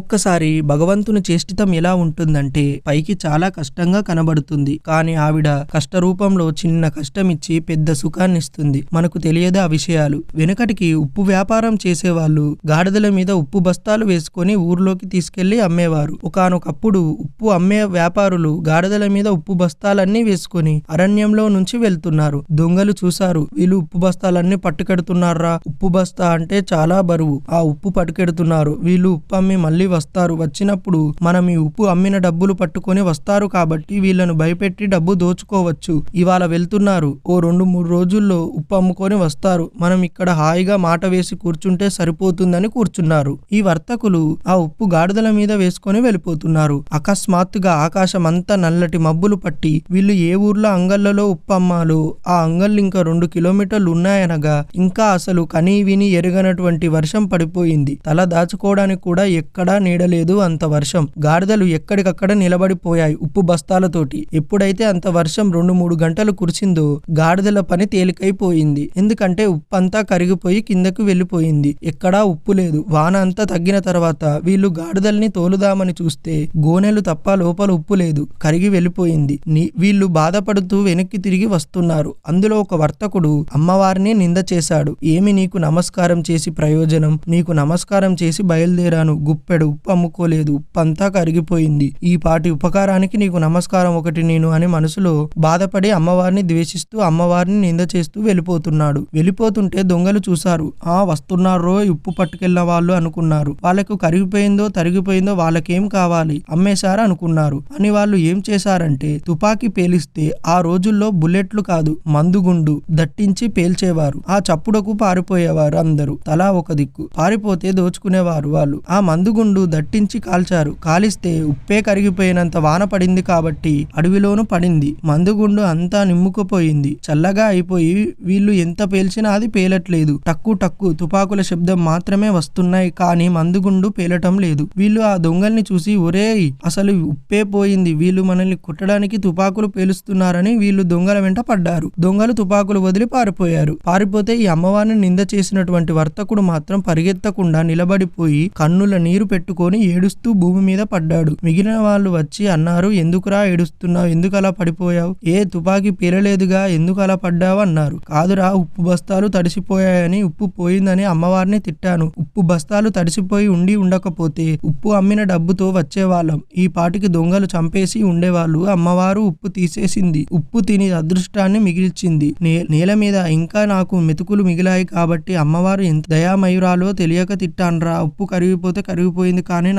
ఒక్కొక్కసారి భగవంతుని చేష్టితం ఎలా ఉంటుందంటే పైకి చాలా కష్టంగా కనబడుతుంది. కానీ ఆవిడ కష్టరూపంలో చిన్న కష్టమిచ్చి పెద్ద సుఖాన్నిస్తుంది. మనకు తెలియదు ఆ విషయాలు. వెనకటికి ఉప్పు వ్యాపారం చేసేవాళ్ళు గాడిదల మీద ఉప్పు బస్తాలు వేసుకొని ఊర్లోకి తీసుకెళ్ళి అమ్మేవారు. ఒకానొకప్పుడు ఉప్పు అమ్మే వ్యాపారులు గాడిదల మీద ఉప్పు బస్తాలన్నీ వేసుకొని అరణ్యంలో నుంచి వెళ్తున్నారు. దొంగలు చూశారు. వీళ్ళు ఉప్పు బస్తాలన్నీ పట్టుకెడుతున్నారా? ఉప్పు బస్తా అంటే చాలా బరువు. ఆ ఉప్పు పట్టుకెడుతున్నారు. వీళ్ళు ఉప్పు అమ్మి మళ్ళీ వస్తారు. వచ్చినప్పుడు మనం ఈ ఉప్పు అమ్మిన డబ్బులు పట్టుకొని వస్తారు కాబట్టి వీళ్ళను భయపెట్టి డబ్బు దోచుకోవచ్చు. ఇవాళ వెళ్తున్నారు. ఓ రెండు మూడు రోజుల్లో ఉప్పు అమ్ముకొని వస్తారు. మనం ఇక్కడ హాయిగా మాట వేసి కూర్చుంటే సరిపోతుందని కూర్చున్నారు. ఈ వర్తకులు ఆ ఉప్పు గాడిదల మీద వేసుకొని వెళ్ళిపోతున్నారు. అకస్మాత్తుగా ఆకాశం అంతా నల్లటి మబ్బులు పట్టి వీళ్ళు ఏ ఊర్లో అంగళ్ళలో ఉప్పు అమ్మాలో ఆ అంగళ్ళు ఇంకా రెండు కిలోమీటర్లు ఉన్నాయనగా ఇంకా అసలు కనీ విని ఎరగనటువంటి వర్షం పడిపోయింది. తల దాచుకోవడానికి కూడా ఎక్కడా నీడలేదు అంత వర్షం. గాడిదలు ఎక్కడికక్కడ నిలబడిపోయాయి ఉప్పు బస్తాలతోటి. ఎప్పుడైతే అంత వర్షం రెండు మూడు గంటలు కురిసిందో గాడిదల పని తేలికైపోయింది. ఎందుకంటే ఉప్పు అంతా కరిగిపోయి కిందకు వెళ్ళిపోయింది. ఎక్కడా ఉప్పు లేదు. వాన అంతా తగ్గిన తర్వాత వీళ్ళు గాడిదల్ని తోలుదామని చూస్తే గోనెలు తప్ప లోపల ఉప్పు లేదు. కరిగి వెళ్ళిపోయింది. వీళ్ళు బాధపడుతూ వెనక్కి తిరిగి వస్తున్నారు. అందులో ఒక వర్తకుడు అమ్మవారిని నింద చేశాడు. ఏమి నీకు నమస్కారం చేసి ప్రయోజనం? నీకు నమస్కారం చేసి బయలుదేరాను. గుప్పెడు ఉప్పు అమ్ముకోలేదు. ఉప్పు అంతా కరిగిపోయింది. ఈ పాటి ఉపకారానికి నీకు నమస్కారం ఒకటి నేను అని మనసులో బాధపడి అమ్మవారిని ద్వేషిస్తూ అమ్మవారిని నింద చేస్తూ వెళ్ళిపోతున్నాడు. వెళ్ళిపోతుంటే దొంగలు చూశారు. ఆ వస్తున్నారో ఉప్పు పట్టుకెళ్ళిన వాళ్ళు అనుకున్నారు. వాళ్ళకు కరిగిపోయిందో తరిగిపోయిందో వాళ్ళకేం కావాలి అమ్మేశారా అనుకున్నారు. అని వాళ్ళు ఏం చేశారంటే తుపాకీ పేలిస్తే ఆ రోజుల్లో బుల్లెట్లు కాదు మందుగుండు దట్టించి పేల్చేవారు. ఆ చప్పుడకు పారిపోయేవారు అందరూ. తలా ఒక దిక్కు. పారిపోతే దోచుకునేవారు వాళ్ళు. ఆ మందుగుండు దట్టించి కాల్చారు. కాలిస్తే ఉప్పే కరిగిపోయినంత వాన పడింది కాబట్టి అడవిలోను పడింది. మందుగుండు అంతా నిమ్ముకుపోయింది. చల్లగా అయిపోయి వీళ్ళు ఎంత పేల్చినా అది పేలట్లేదు. టక్కు టక్కు తుపాకుల శబ్దం మాత్రమే వస్తున్నాయి కానీ మందుగుండు పేలటం లేదు. వీళ్ళు ఆ దొంగల్ని చూసి ఒరే అసలు ఉప్పే పోయింది. వీళ్ళు మనల్ని కుట్టడానికి తుపాకులు పేలుస్తున్నారని వీళ్ళు దొంగల వెంట పడ్డారు. దొంగలు తుపాకులు వదిలి పారిపోయారు. పారిపోతే ఈ అమ్మవారిని నింద చేసినటువంటి వర్తకుడు మాత్రం పరిగెత్తకుండా నిలబడిపోయి కన్నుల నీరు పెట్టుకొని ఏడుస్తూ భూమి మీద పడ్డాడు. మిగిలిన వాళ్ళు వచ్చి అన్నారు ఎందుకురా ఏడుస్తున్నావు? ఎందుకు అలా పడిపోయావు? ఏ తుపాకీ పేరలేదుగా ఎందుకు అలా పడ్డావు? అన్నారు. కాదురా ఉప్పు బస్తాలు తడిసిపోయాయని ఉప్పు పోయిందని అమ్మవారిని తిట్టాను. ఉప్పు బస్తాలు తడిసిపోయి ఉండి ఉండకపోతే ఉప్పు అమ్మిన డబ్బుతో వచ్చేవాళ్ళం. ఈ పాటికి దొంగలు చంపేసి ఉండేవాళ్ళు. అమ్మవారు ఉప్పు తీసేసింది. ఉప్పు తిని అదృష్టాన్ని మిగిల్చింది. నే- నేల మీద ఇంకా నాకు మెతుకులు మిగిలాయి కాబట్టి అమ్మవారు ఎంత దయామయురాలో తెలియక తిట్టాన్రా. ఉప్పు కరిగిపోతే కరిగిపోయింది. కానీ